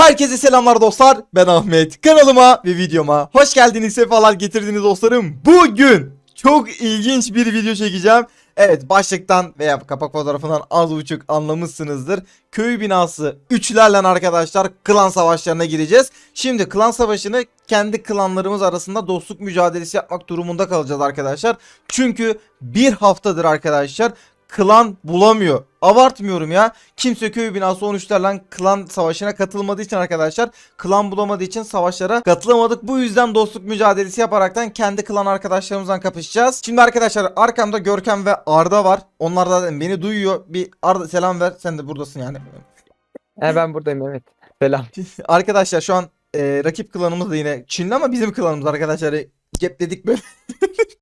Herkese selamlar dostlar. Ben Ahmet. Kanalıma ve videoma hoş geldiniz. Sefalar getirdiniz dostlarım. Bugün çok ilginç bir video çekeceğim. Evet başlıktan veya kapak fotoğrafından az buçuk anlamışsınızdır. Köy binası üçlerle arkadaşlar klan savaşlarına gireceğiz. Şimdi klan savaşını kendi klanlarımız arasında dostluk mücadelesi yapmak durumunda kalacağız arkadaşlar. Çünkü bir haftadır arkadaşlar klan bulamıyor. Abartmıyorum ya. Kimse köy binası 13'lerle klan savaşına katılmadığı için arkadaşlar klan bulamadığı için savaşlara katılamadık. Bu yüzden dostluk mücadelesi yaparaktan kendi klan arkadaşlarımızdan kapışacağız. Şimdi arkadaşlar arkamda Görkem ve Arda var. Onlar da beni duyuyor. Bir Arda selam ver. Sen de buradasın yani. He ben buradayım evet. Selam. Arkadaşlar şu an e, rakip klanımız da yine Çinli ama bizim klanımız arkadaşlar. Cepledik böyle.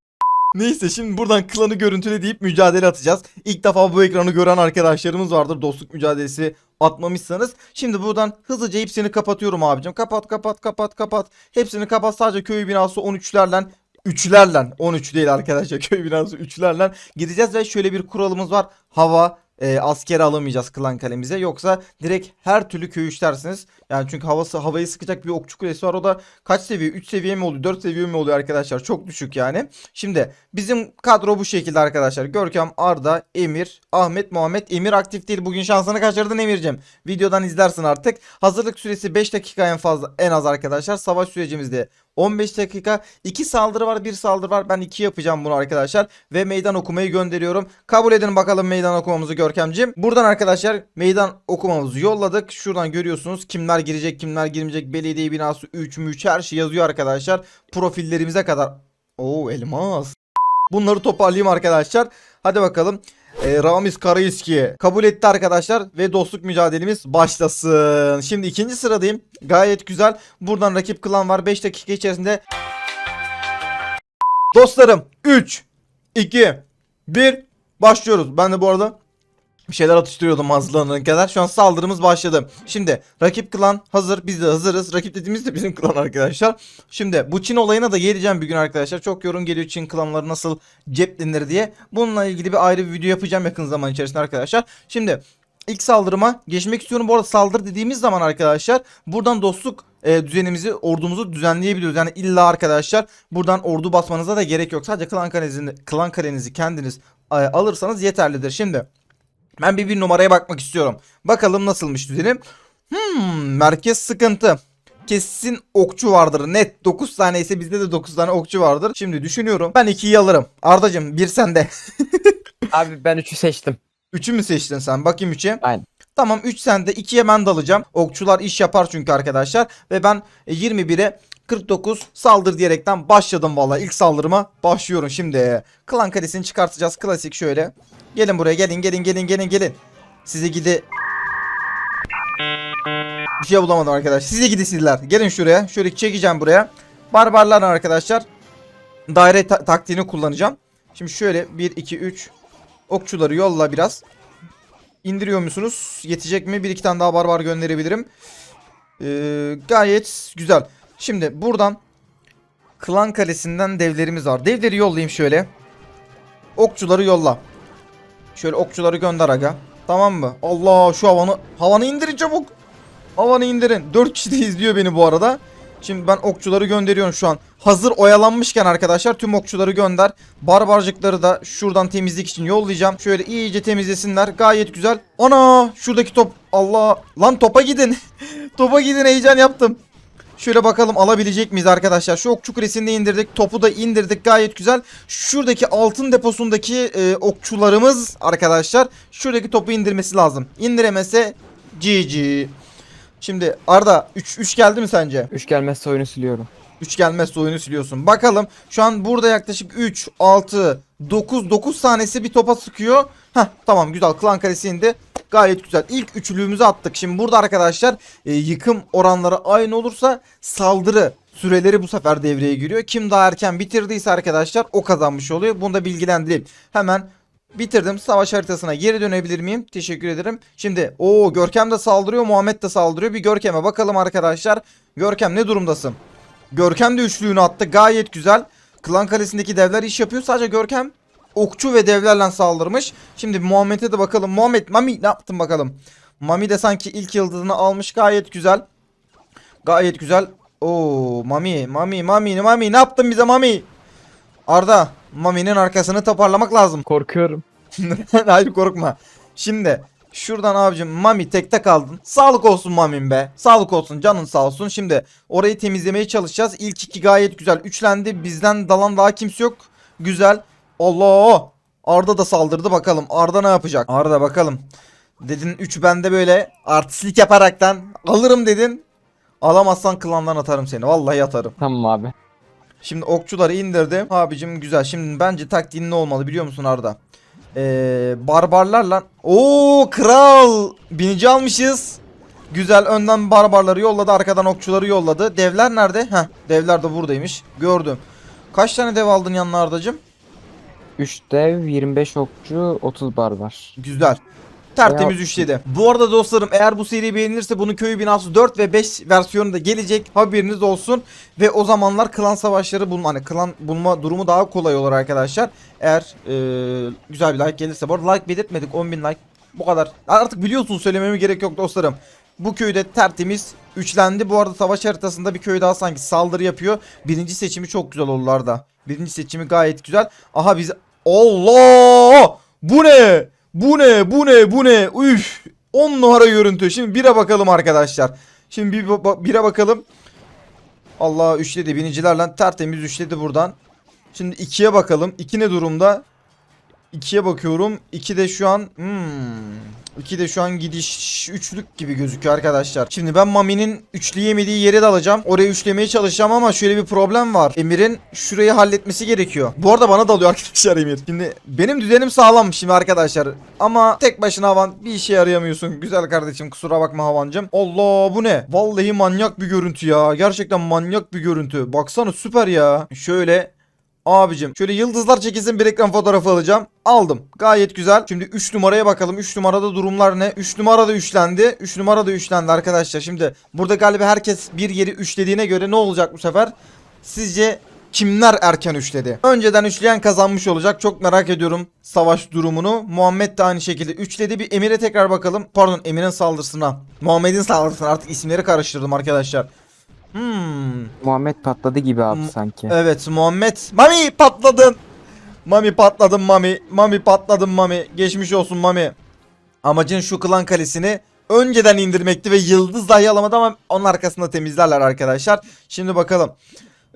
Neyse şimdi buradan klanı görüntüle deyip mücadele atacağız. İlk defa bu ekranı gören arkadaşlarımız vardır. Dostluk mücadelesi atmamışsanız. Şimdi buradan hızlıca hepsini kapatıyorum abicim. Kapat kapat kapat kapat. Hepsini kapat sadece köy binası 13'lerle Üçlerle 13 değil arkadaşlar köy binası üçlerle gideceğiz ve şöyle bir kuralımız var. Hava e, askeri alamayacağız klan kalemize. Yoksa direkt her türlü köy işlersiniz. Yani çünkü havası havayı sıkacak bir okçu kulesi var. O da kaç seviye? 3 seviye mi oluyor? 4 seviye mi oluyor arkadaşlar? Çok düşük yani. Şimdi bizim kadro bu şekilde arkadaşlar. Görkem, Arda, Emir, Ahmet, Muhammed. Emir aktif değil. Bugün şansını kaçırdın Emir'cim. Videodan izlersin artık. Hazırlık süresi 5 dakika en fazla en az arkadaşlar. Savaş sürecimizde 15 dakika. 2 saldırı var, 1 saldırı var. Ben 2 yapacağım bunu arkadaşlar ve meydan okumayı gönderiyorum. Kabul edin bakalım meydan okumamızı Görkemcim. Buradan arkadaşlar meydan okumamızı yolladık. Şuradan görüyorsunuz kimler girecek, kimler girmeyecek. Belediye binası 3 müç her şey yazıyor arkadaşlar. Profillerimize kadar. Oo elmas. Bunları toparlayayım arkadaşlar. Hadi bakalım. E, Ramiz Karayiski kabul etti arkadaşlar ve dostluk mücadelemiz başlasın. Şimdi ikinci sıradayım. Gayet güzel. Buradan rakip klan var. 5 dakika içerisinde. Dostlarım 3 2 1 başlıyoruz. Ben de bu arada bir şeyler atıştırıyordum hazırlanana kadar. Şu an saldırımız başladı. Şimdi rakip klan hazır. Biz de hazırız. Rakip dediğimiz de bizim klan arkadaşlar. Şimdi bu Çin olayına da geleceğim bir gün arkadaşlar. Çok yorum geliyor Çin klanları nasıl ceplenir diye. Bununla ilgili bir ayrı bir video yapacağım yakın zaman içerisinde arkadaşlar. Şimdi ilk saldırıma geçmek istiyorum. Bu arada saldır dediğimiz zaman arkadaşlar buradan dostluk e, düzenimizi ordumuzu düzenleyebiliyoruz. Yani illa arkadaşlar buradan ordu basmanıza da gerek yok. Sadece klan kalenizi, klan kalenizi kendiniz e, alırsanız yeterlidir. Şimdi ben bir bir numaraya bakmak istiyorum. Bakalım nasılmış düzenim. Hmm, merkez sıkıntı. Kesin okçu vardır. Net 9 tane ise bizde de 9 tane okçu vardır. Şimdi düşünüyorum. Ben 2'yi alırım. Ardacım bir sende. Abi ben 3'ü seçtim. 3'ü mü seçtin sen? Bakayım 3'e. Aynen. Tamam 3 sende 2'ye ben dalacağım. Okçular iş yapar çünkü arkadaşlar. Ve ben e, 21'e 49 saldır diyerekten başladım vallahi ilk saldırıma başlıyorum şimdi. Klan kalesini çıkartacağız klasik şöyle. Gelin buraya gelin gelin gelin gelin gelin. Size gidi bir şey bulamadım arkadaşlar. Size gidi sizler. Gelin şuraya. Şöyle çekeceğim buraya. Barbarlar arkadaşlar. Daire ta- taktiğini kullanacağım. Şimdi şöyle 1 2 3 okçuları yolla biraz. İndiriyor musunuz? Yetecek mi? Bir iki tane daha barbar gönderebilirim. Ee, gayet güzel. Şimdi buradan Klan Kalesi'nden devlerimiz var. Devleri yollayayım şöyle. Okçuları yolla. Şöyle okçuları gönder aga. Tamam mı? Allah şu havanı havanı indirin çabuk. Havanı indirin. 4 kişi de izliyor beni bu arada. Şimdi ben okçuları gönderiyorum şu an. Hazır oyalanmışken arkadaşlar tüm okçuları gönder. Barbarcıkları da şuradan temizlik için yollayacağım. Şöyle iyice temizlesinler. Gayet güzel. Ana şuradaki top. Allah. Lan topa gidin. topa gidin heyecan yaptım. Şöyle bakalım alabilecek miyiz arkadaşlar. Şu okçu kulesini indirdik. Topu da indirdik. Gayet güzel. Şuradaki altın deposundaki e, okçularımız arkadaşlar. Şuradaki topu indirmesi lazım. İndiremese GG. Şimdi Arda 3 3 geldi mi sence? 3 gelmezse oyunu siliyorum. 3 gelmezse oyunu siliyorsun. Bakalım şu an burada yaklaşık 3, 6, 9, 9 tanesi bir topa sıkıyor. Heh tamam güzel klan kalesi indi. Gayet güzel. İlk üçlüğümüzü attık. Şimdi burada arkadaşlar e, yıkım oranları aynı olursa saldırı süreleri bu sefer devreye giriyor. Kim daha erken bitirdiyse arkadaşlar o kazanmış oluyor. Bunu da bilgilendireyim. Hemen Bitirdim. Savaş haritasına geri dönebilir miyim? Teşekkür ederim. Şimdi o Görkem de saldırıyor. Muhammed de saldırıyor. Bir Görkem'e bakalım arkadaşlar. Görkem ne durumdasın? Görkem de üçlüğünü attı. Gayet güzel. Klan kalesindeki devler iş yapıyor. Sadece Görkem okçu ve devlerle saldırmış. Şimdi Muhammed'e de bakalım. Muhammed Mami ne yaptın bakalım? Mami de sanki ilk yıldızını almış. Gayet güzel. Gayet güzel. Oo Mami, Mami, Mami, Mami ne yaptın bize Mami? Arda, Mami'nin arkasını toparlamak lazım. Korkuyorum. Hayır korkma. Şimdi şuradan abicim Mami tekte kaldın. Sağlık olsun Mami'm be. Sağlık olsun canın sağ olsun. Şimdi orayı temizlemeye çalışacağız. İlk iki gayet güzel. Üçlendi. Bizden dalan daha kimse yok. Güzel. Allah. Arda da saldırdı bakalım. Arda ne yapacak? Arda bakalım. Dedin 3 bende böyle artistlik yaparaktan alırım dedin. Alamazsan klandan atarım seni. Vallahi atarım. Tamam abi. Şimdi okçuları indirdim. Abicim güzel. Şimdi bence taktiğin ne olmalı biliyor musun Arda? Ee, barbarlarla. Oo kral. Binici almışız. Güzel önden barbarları yolladı. Arkadan okçuları yolladı. Devler nerede? Heh devler de buradaymış. Gördüm. Kaç tane dev aldın yanına Ardacım? 3 dev, 25 okçu, 30 barbar. Güzel. Tertemiz üçledi. Bu arada dostlarım eğer bu seri beğenilirse bunun köy binası 4 ve 5 versiyonu da gelecek. Haberiniz olsun. Ve o zamanlar klan savaşları bulma hani klan bulma durumu daha kolay olur arkadaşlar. Eğer eee, güzel bir like gelirse. Bu arada like belirtmedik 10.000 like. Bu kadar. Artık biliyorsunuz söylememe gerek yok dostlarım. Bu köyde tertemiz üçlendi. Bu arada savaş haritasında bir köy daha sanki saldırı yapıyor. Birinci seçimi çok güzel oldular da. Birinci seçimi gayet güzel. Aha biz... Allah! Bu ne? Bu ne? Bu ne? Bu ne? Üf! 10 numara görüntü. Şimdi bire bakalım arkadaşlar. Şimdi bir bire bakalım. Allah üçledi. Binicilerle tertemiz üçledi buradan. Şimdi ikiye bakalım. İki ne durumda? İkiye bakıyorum. İki de şu an... Hmm. İki de şu an gidiş üçlük gibi gözüküyor arkadaşlar. Şimdi ben Mami'nin üçleyemediği yere de alacağım. Oraya üçlemeye çalışacağım ama şöyle bir problem var. Emir'in şurayı halletmesi gerekiyor. Bu arada bana dalıyor arkadaşlar Emir. Şimdi benim düzenim sağlam şimdi arkadaşlar. Ama tek başına havan bir işe yarayamıyorsun. Güzel kardeşim kusura bakma havancım. Allah bu ne? Vallahi manyak bir görüntü ya. Gerçekten manyak bir görüntü. Baksana süper ya. Şöyle Abicim şöyle yıldızlar çekilsin bir ekran fotoğrafı alacağım. Aldım. Gayet güzel. Şimdi 3 numaraya bakalım. 3 numarada durumlar ne? 3 numara da üçlendi. 3 numara da üçlendi arkadaşlar. Şimdi burada galiba herkes bir yeri üçlediğine göre ne olacak bu sefer? Sizce kimler erken üçledi? Önceden üçleyen kazanmış olacak. Çok merak ediyorum savaş durumunu. Muhammed de aynı şekilde üçledi. Bir Emir'e tekrar bakalım. Pardon Emir'in saldırısına. Muhammed'in saldırısına artık isimleri karıştırdım arkadaşlar. Hmm. Muhammed patladı gibi abi M- sanki. Evet Muhammed. Mami patladın. Mami patladın Mami. Mami patladın Mami. Geçmiş olsun Mami. Amacın şu klan kalesini önceden indirmekti ve yıldız dahi alamadı ama onun arkasında temizlerler arkadaşlar. Şimdi bakalım.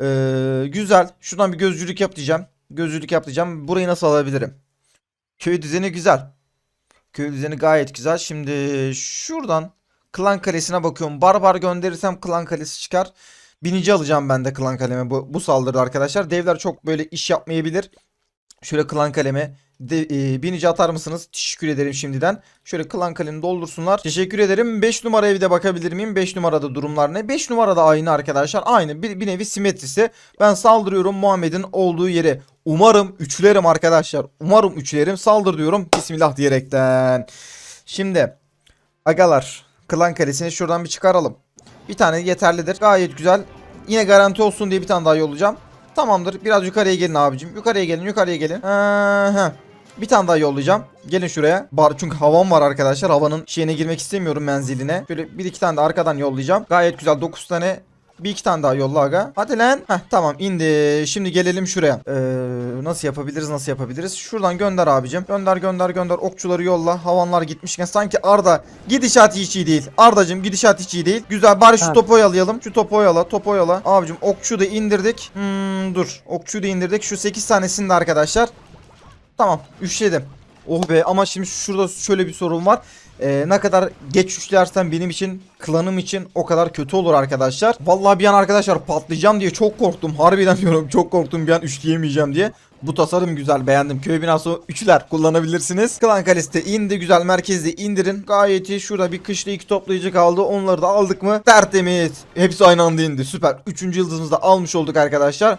Ee, güzel. Şuradan bir gözcülük yap diyeceğim. Gözcülük yap diyeceğim. Burayı nasıl alabilirim? Köy düzeni güzel. Köy düzeni gayet güzel. Şimdi şuradan klan kalesine bakıyorum. Barbar gönderirsem klan kalesi çıkar. Binici alacağım ben de klan kaleme bu, bu saldırıda arkadaşlar. Devler çok böyle iş yapmayabilir. Şöyle klan kaleme de, e, binici atar mısınız? Teşekkür ederim şimdiden. Şöyle klan kalemi doldursunlar. Teşekkür ederim. 5 numara evde bakabilir miyim? 5 numarada durumlar ne? 5 numarada aynı arkadaşlar. Aynı bir, bir nevi simetrisi. Ben saldırıyorum Muhammed'in olduğu yere. Umarım üçlerim arkadaşlar. Umarım üçlerim. Saldır diyorum. Bismillah diyerekten. Şimdi agalar klan kalesini şuradan bir çıkaralım. Bir tane yeterlidir. Gayet güzel. Yine garanti olsun diye bir tane daha yollayacağım. Tamamdır. Biraz yukarıya gelin abicim. Yukarıya gelin, yukarıya gelin. Aha. Bir tane daha yollayacağım. Gelin şuraya. Bar çünkü havam var arkadaşlar. Havanın şeyine girmek istemiyorum menziline. Şöyle bir iki tane de arkadan yollayacağım. Gayet güzel. 9 tane bir iki tane daha yolla aga. Hadi lan. Heh tamam indi. Şimdi gelelim şuraya. Ee, nasıl yapabiliriz nasıl yapabiliriz? Şuradan gönder abicim. Gönder gönder gönder. Okçuları yolla. Havanlar gitmişken sanki Arda gidişat hiç iyi değil. Ardacım gidişat hiç iyi değil. Güzel bari şu Evet. topu oyalayalım. Şu topu oyala. Topu oyala. Abicim okçu da indirdik. Hmm, dur. Okçuyu da indirdik. Şu 8 tanesini de arkadaşlar. Tamam. Üçledim. Oh be ama şimdi şurada şöyle bir sorun var. Ee, ne kadar geç üçlersen benim için klanım için o kadar kötü olur arkadaşlar. Vallahi bir an arkadaşlar patlayacağım diye çok korktum. Harbiden diyorum çok korktum bir an üçleyemeyeceğim diye. Bu tasarım güzel beğendim. Köy binası üçler kullanabilirsiniz. Klan kalesi de indi güzel merkezde indirin. Gayet iyi. Şurada bir kışlı iki toplayıcı kaldı. Onları da aldık mı? Tertemiz. Hepsi aynı anda indi. Süper. Üçüncü yıldızımızı da almış olduk arkadaşlar.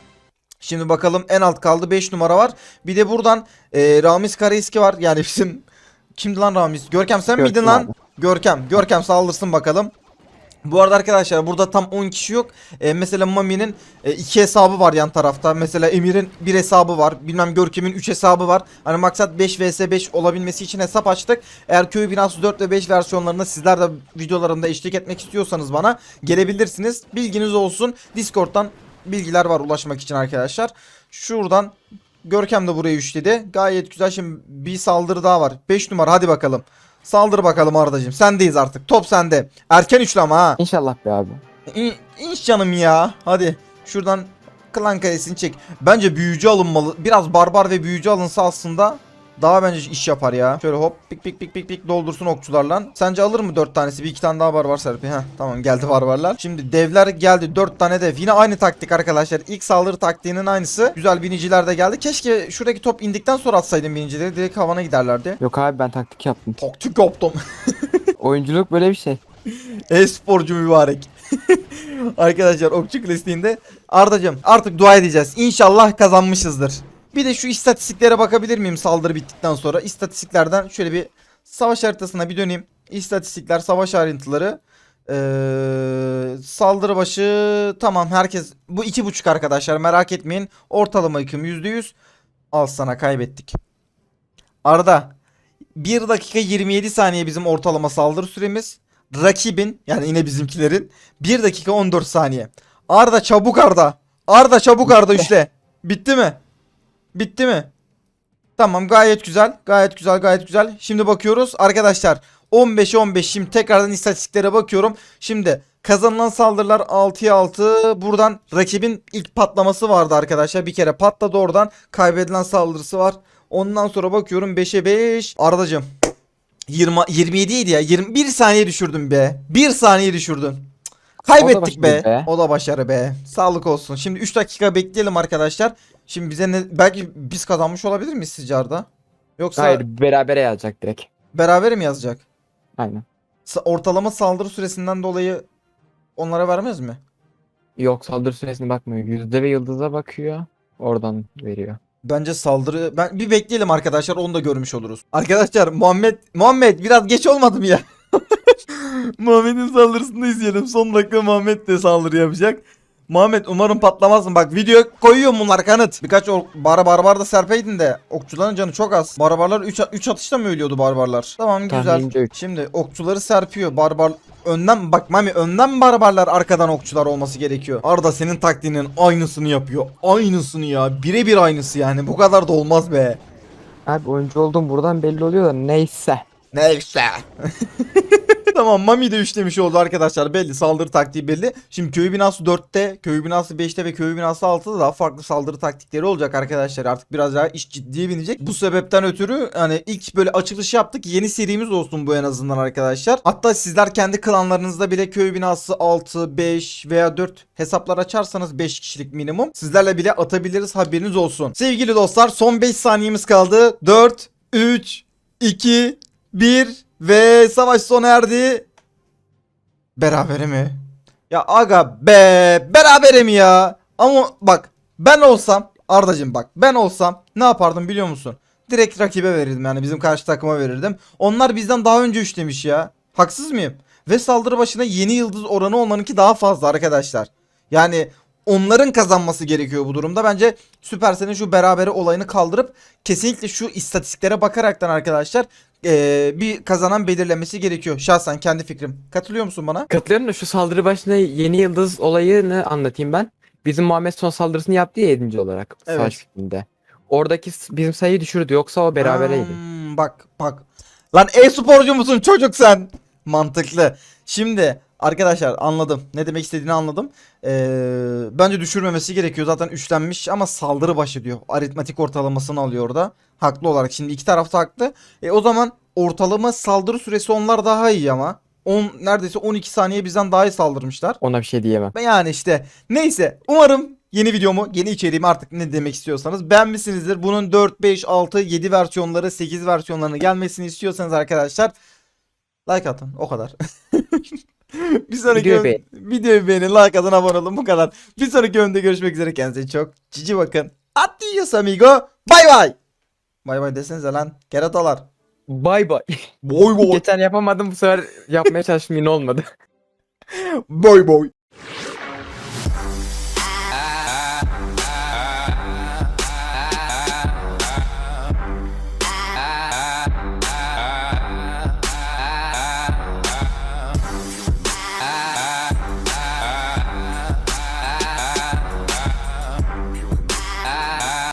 Şimdi bakalım en alt kaldı 5 numara var. Bir de buradan e, Ramiz Karaeski var. Yani bizim kimdi lan Ramiz? Görkem sen miydin Görkem lan? abi. Görkem. Görkem saldırsın bakalım. Bu arada arkadaşlar burada tam 10 kişi yok. E, mesela Mami'nin e, iki hesabı var yan tarafta. Mesela Emir'in bir hesabı var. Bilmem Görkem'in 3 hesabı var. Hani maksat 5 vs 5 olabilmesi için hesap açtık. Eğer köy binası 4 ve 5 versiyonlarında sizler de videolarımda eşlik etmek istiyorsanız bana gelebilirsiniz. Bilginiz olsun. Discord'dan bilgiler var ulaşmak için arkadaşlar. Şuradan Görkem de burayı üçledi. Gayet güzel. Şimdi bir saldırı daha var. 5 numara hadi bakalım. Saldır bakalım Ardacığım. Sendeyiz artık. Top sende. Erken üçlü ama ha. İnşallah be abi. İn, inş canım ya. Hadi şuradan klan kalesini çek. Bence büyücü alınmalı. Biraz barbar ve büyücü alınsa aslında daha bence iş yapar ya. Şöyle hop pik pik pik pik pik doldursun okçularla. Sence alır mı 4 tanesi? Bir iki tane daha barbar Serpi. Heh tamam geldi barbarlar. Şimdi devler geldi 4 tane dev. Yine aynı taktik arkadaşlar. İlk saldırı taktiğinin aynısı. Güzel biniciler de geldi. Keşke şuradaki top indikten sonra atsaydım binicileri. Direkt havana giderlerdi. Yok abi ben taktik yaptım. Taktik yaptım. Oyunculuk böyle bir şey. E-sporcu mübarek. Arkadaşlar okçu klasiğinde Ardacım artık dua edeceğiz. İnşallah kazanmışızdır. Bir de şu istatistiklere bakabilir miyim saldırı bittikten sonra? İstatistiklerden şöyle bir savaş haritasına bir döneyim. İstatistikler, savaş ayrıntıları. Ee, saldırı başı tamam herkes bu iki buçuk arkadaşlar merak etmeyin. Ortalama yıkım %100. Al sana kaybettik. Arda 1 dakika 27 saniye bizim ortalama saldırı süremiz. Rakibin yani yine bizimkilerin 1 dakika 14 saniye. Arda çabuk Arda. Arda çabuk Arda üçle. Bitti mi? Bitti mi? Tamam gayet güzel. Gayet güzel gayet güzel. Şimdi bakıyoruz arkadaşlar. 15 15 şimdi tekrardan istatistiklere bakıyorum. Şimdi kazanılan saldırılar 6'ya 6. Buradan rakibin ilk patlaması vardı arkadaşlar. Bir kere patladı oradan. Kaybedilen saldırısı var. Ondan sonra bakıyorum 5'e 5. Ardacım 20 27 idi ya. 21 saniye düşürdüm be. 1 saniye düşürdün. Cık, Kaybettik başarı be. be. O da başarı be. Sağlık olsun. Şimdi 3 dakika bekleyelim arkadaşlar. Şimdi bize ne belki biz kazanmış olabilir miyiz sizce Arda? Yoksa Hayır berabere yazacak direkt. beraber mi yazacak? Aynen. Sa- ortalama saldırı süresinden dolayı onlara vermez mi? Yok saldırı süresine bakmıyor. Yüzde ve yıldıza bakıyor. Oradan veriyor. Bence saldırı ben bir bekleyelim arkadaşlar onu da görmüş oluruz. Arkadaşlar Muhammed Muhammed biraz geç olmadı mı ya? Muhammed'in saldırısını izleyelim. Son dakika Muhammed de saldırı yapacak. Muhammed umarım patlamazsın. Bak video koyuyorum bunlar kanıt. Birkaç o bara barbar da serpeydin de okçuların canı çok az. Barbarlar 3 3 atışta mı ölüyordu barbarlar? Tamam güzel. Şimdi okçuları serpiyor. Barbar önden bak Mami önden barbarlar arkadan okçular olması gerekiyor. Arda senin taktiğinin aynısını yapıyor. Aynısını ya. Birebir aynısı yani. Bu kadar da olmaz be. Abi oyuncu olduğum buradan belli oluyor da neyse. Neyse. tamam Mami de üçlemiş oldu arkadaşlar belli saldırı taktiği belli. Şimdi köy binası 4'te, köy binası 5'te ve köy binası 6'da daha farklı saldırı taktikleri olacak arkadaşlar. Artık biraz daha iş ciddiye binecek. Bu sebepten ötürü hani ilk böyle açılış yaptık. Yeni serimiz olsun bu en azından arkadaşlar. Hatta sizler kendi klanlarınızda bile köy binası 6, 5 veya 4 hesaplar açarsanız 5 kişilik minimum sizlerle bile atabiliriz haberiniz olsun. Sevgili dostlar son 5 saniyemiz kaldı. 4, 3, 2, 1 ve savaş sona erdi. Berabere mi? Ya aga be berabere mi ya? Ama bak ben olsam Ardacım bak ben olsam ne yapardım biliyor musun? Direkt rakibe verirdim yani bizim karşı takıma verirdim. Onlar bizden daha önce üçlemiş ya. Haksız mıyım? Ve saldırı başına yeni yıldız oranı olmanınki daha fazla arkadaşlar. Yani onların kazanması gerekiyor bu durumda. Bence Süpersen'in şu berabere olayını kaldırıp kesinlikle şu istatistiklere bakaraktan arkadaşlar eee, bir kazanan belirlemesi gerekiyor. Şahsen kendi fikrim. Katılıyor musun bana? Katılıyorum da şu saldırı başına yeni yıldız olayını anlatayım ben. Bizim Muhammed son saldırısını yaptı ya 7. olarak Evet. savaş fikrinde. Oradaki bizim sayıyı düşürdü yoksa o berabereydi. Hmm, bak bak. Lan e-sporcu musun çocuk sen? Mantıklı. Şimdi arkadaşlar anladım. Ne demek istediğini anladım. Ee, bence düşürmemesi gerekiyor. Zaten üçlenmiş ama saldırı başı diyor. Aritmetik ortalamasını alıyor orada. Haklı olarak. Şimdi iki taraf da haklı. E, o zaman ortalama saldırı süresi onlar daha iyi ama. 10 neredeyse 12 saniye bizden daha iyi saldırmışlar. Ona bir şey diyemem. Yani işte neyse umarım yeni videomu yeni içeriğimi artık ne demek istiyorsanız beğenmişsinizdir. Bunun 4, 5, 6, 7 versiyonları 8 versiyonlarını gelmesini istiyorsanız arkadaşlar like atın o kadar. bir sonraki Videoyu beğen. videoyu beğenin like atın abone olun bu kadar. Bir sonraki bölümde görüşmek üzere kendinize çok cici bakın. Adios amigo bay bay. Bay bay desenize lan keratalar. Bay bay. Boy boy. Geçen yapamadım bu sefer yapmaya çalıştım yine olmadı. boy boy.